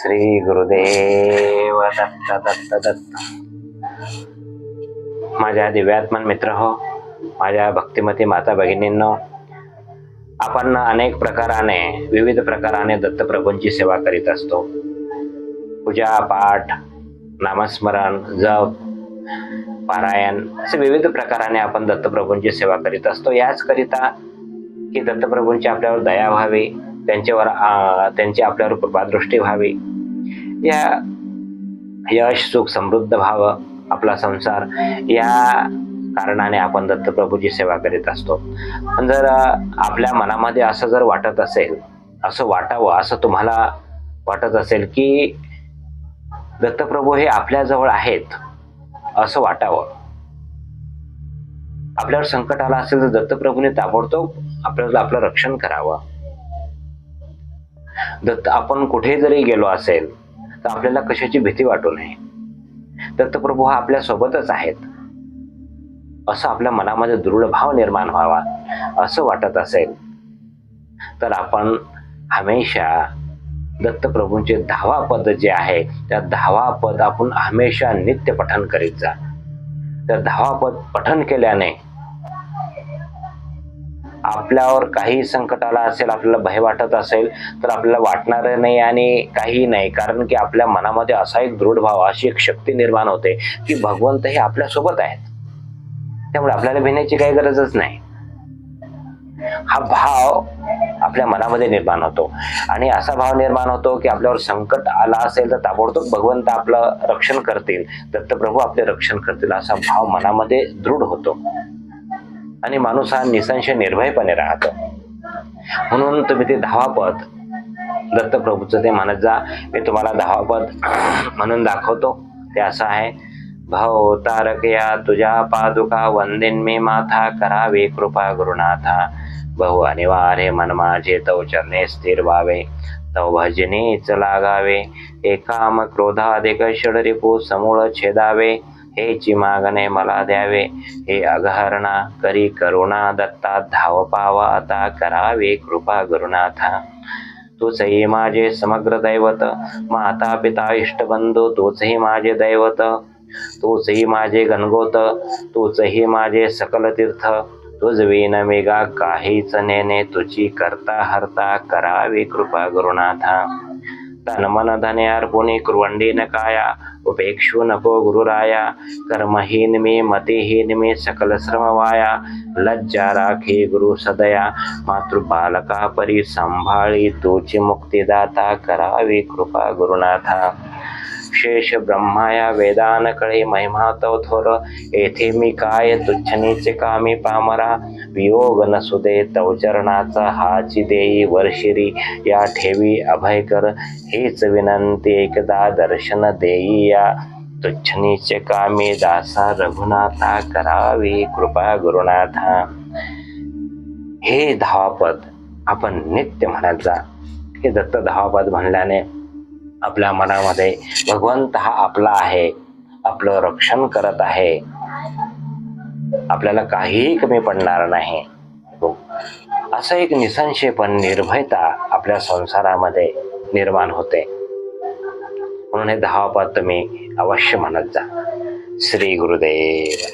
श्री गुरुदेव दत्त दत्त दत्त. माझ्या दिव्यात्मन मित्र हो माझ्या भक्तिमती माता भगिनींनो आपण अनेक प्रकाराने विविध प्रकाराने दत्तप्रभूंची सेवा करीत असतो. पूजा पाठ नामस्मरण जप पारायण असे विविध प्रकाराने आपण दत्तप्रभूंची सेवा करीत असतो. याच करिता की दत्तप्रभूंची आपल्यावर दया व्हावी त्यांच्यावर त्यांची आपल्यावर कृपादृष्टी व्हावी. या यश सुख समृद्ध व्हावं आपला संसार या कारणाने आपण दत्तप्रभूची सेवा करीत असतो. पण जर आपल्या मनामध्ये असं जर वाटत असेल असं वाटावं असं तुम्हाला वाटत असेल की दत्तप्रभू हे आपल्याजवळ आहेत असं वाटावं. आपल्यावर संकट आला असेल तर दत्तप्रभूने ताबडतोब आपल्याला आपलं रक्षण करावं. दत्त आपण कुठे जरी गेलो असेल तर आपल्याला कशाची भीती वाटू नये. दत्तप्रभू हा आपल्या सोबतच आहेत. असं आपल्या मनामध्ये दृढ भाव निर्माण व्हावा असं वाटत असेल तर आपण हमेशा दत्तप्रभूंचे दहावा पद जे आहे त्या दहावा पद आपण हमेशा नित्य पठन करीत जा. तर दहावा पद पठन केल्याने आपल्यावर काही संकट आला असेल आपल्याला भय वाटत असेल तर आपल्याला वाटणार नाही आणि काही नाही. कारण की आपल्या मनामध्ये असा एक दृढ भाव अशी एक शक्ती निर्माण होते की भगवंत हे आपल्यासोबत आहेत. त्यामुळे आपल्याला भिण्याची काही गरजच नाही. हा भाव आपल्या मनामध्ये निर्माण होतो. आणि असा भाव निर्माण होतो की आपल्यावर संकट आला असेल तर ताबडतोब भगवंत आपलं रक्षण करतील. दत्तप्रभू आपले रक्षण करतील. असा भाव मनामध्ये दृढ होतो. आणि माणूस हा निसंशय निर्भयपणे राहतो. म्हणून तुम्ही ते धावापद दत्तप्रभूचं ते म्हणत जा. मी तुम्हाला धावापद म्हणून दाखवतो. ते असं आहे भाव तारक या तुझ्या पादुका वंदेन मी माथा करावे कृपा गुरुनाथा. बहु अनिवार्य मन माझे तव चरणे स्थिर व्हावे. तव भजनेच लागावे. एकाम क्रोधाधिक षडरिपू समूळ छेदावे. हेची मागणे मला द्यावे हे अगहरणा करी करुणा दत्ता धाव पावा आता करावे कृपा गुरुनाथा. तूचही माझे समग्र दैवत माता पिता इष्टबंधू तूचही माझे दैवत तूचही माझे गणगोत तूचही माझे सकल तीर्थ. तुझ विन मेगा काहीच नेने तुझी करता हरता करावी कृपा गुरुनाथा. तन मन धने अर्पुणी कुरवंडीन काया उपेक्षू नको गुरुराया कर्महीन मी मतिहीन मी सकल श्रमवाया लज्जा राखी गुरु सदया मातृबालका परी संभाळी तुझी मुक्तिदाता करावी कृपा गुरुनाथा। शेष ब्रह्माया वेदान कळे महिमातव थोर येथे मी काय तुच्छनीचे कामी पामरा। वियोग नसुदे तव चरणाचा हाची देई वर्षिरी। या ठेवी अभय कर। हीच विनंती एकदा दर्शन देई या तुच्छनीचे कामी दासा रघुनाथा करावी कृपा गुरुनाथा। हे धावापद आपण नित्य म्हणत जा हे दत्त धावापद म्हणल्याने आपल्या मनामध्ये भगवंत हा आपला आहे. आपलं रक्षण करत आहे. आपल्याला काहीही कमी पडणार नाही. असं एक निसंशयपण निर्भयता आपल्या संसारामध्ये निर्माण होते. म्हणून हे दहा पद तुम्ही अवश्य म्हणत जा. श्री गुरुदेव.